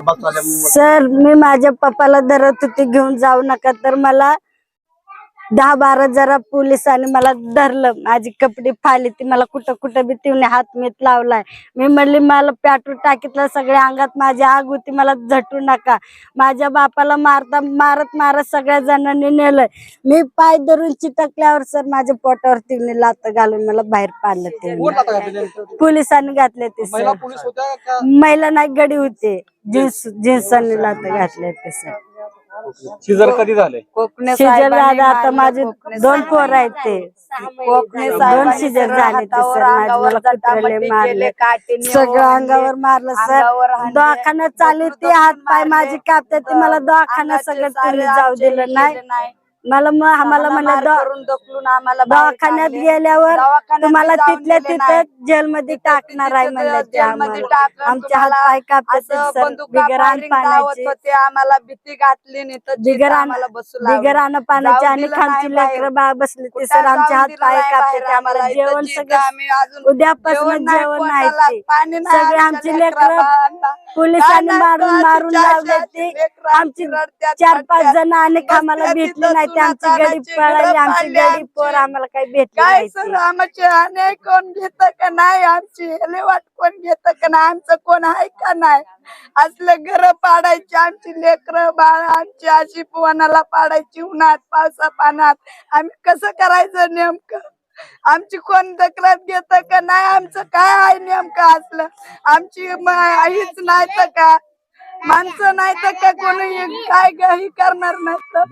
Sir मी माझ्या पप्पाला धरत होती घेऊन जाऊ नका तर मला दहा बारा जरा पोलिसांनी मला धरलं. माझी कपडे फाली ती मला कुठं कुठं बी तिने हात मीत लावलाय. मी म्हणली मला पेट्रोल टाकीतलं सगळ्या अंगात. माझी आग होती. मला झटू नका. माझ्या बापाला मारता मारत मारत सगळ्या जणांनी नेलंय मी पाय धरून चिटकल्यावर सर माझ्या पोटावर तिने लात घालून मला बाहेर पाडलं ते? पोलिसांनी घातले ते महिला सर. महिला नाही गडी होते. जीन्स जीन्सांनी लात घातले ते सर. शिजर कधी झाले? शिजर दादा आता माझे दोन पोर आहेत ते. दोन शिजर झाले ते सर माझे मला कुत्र्याने मारले. सगळं अंगावर मारलं सर. दवाखान्यात चालू ते हात पाय माझे कापते ते मला दवाखान्यात सगळं जाऊ दिलं नाही. मला मग आम्हाला म्हणलं दवा- दवाखान्यात गेल्यावर तुम्हाला तिथल्या तिथं जेलमध्ये टाकणार आहे म्हणलं ते आम्हाला. आमचे हात पाय कापते ते सर बिगर अन्न पाण्याचे होते आम्हाला भीती घातली नाही तर बिगर जिथं अन्न आम्हाला बसू लावलं. बिगर अन्न पाण्याचे आणि खालची लेकरं बाहेर. बा बसले ते सर आमचे जाऊन हात पाय कापते आम्हाला आम्हाला. जेवण सगळं उद्यापासून जेवण नाही सगळे आमच्या आमची लेकरं. पोलिसांनी मारून मारून लावले ते. आमची चार पाच. जण आणि आम्हाला भेटले नाही ते आमची तानाची पळाली आमची आमची. पोर आम्हाला काही भेटले काय नाही सर. आमचे अन्याय कोण घेत का नाही? आमची हेलेवाट कोण घेत का नाही? आमचं कोण आहे का नाही? असले घर पाडायची आमची लेकर बाळ आमची अशी पोनाला पाडायची उन्हात पावसा पाण्यात आम्ही कसं करायचं नेमकं? आमची कोण तक्रार घेत का नाही? आमचं काय आहे नेमकं असलं? आमची हीच आईच नाही तर का? माणसं नाही तर का? कोणी काय काही करणार नसतं?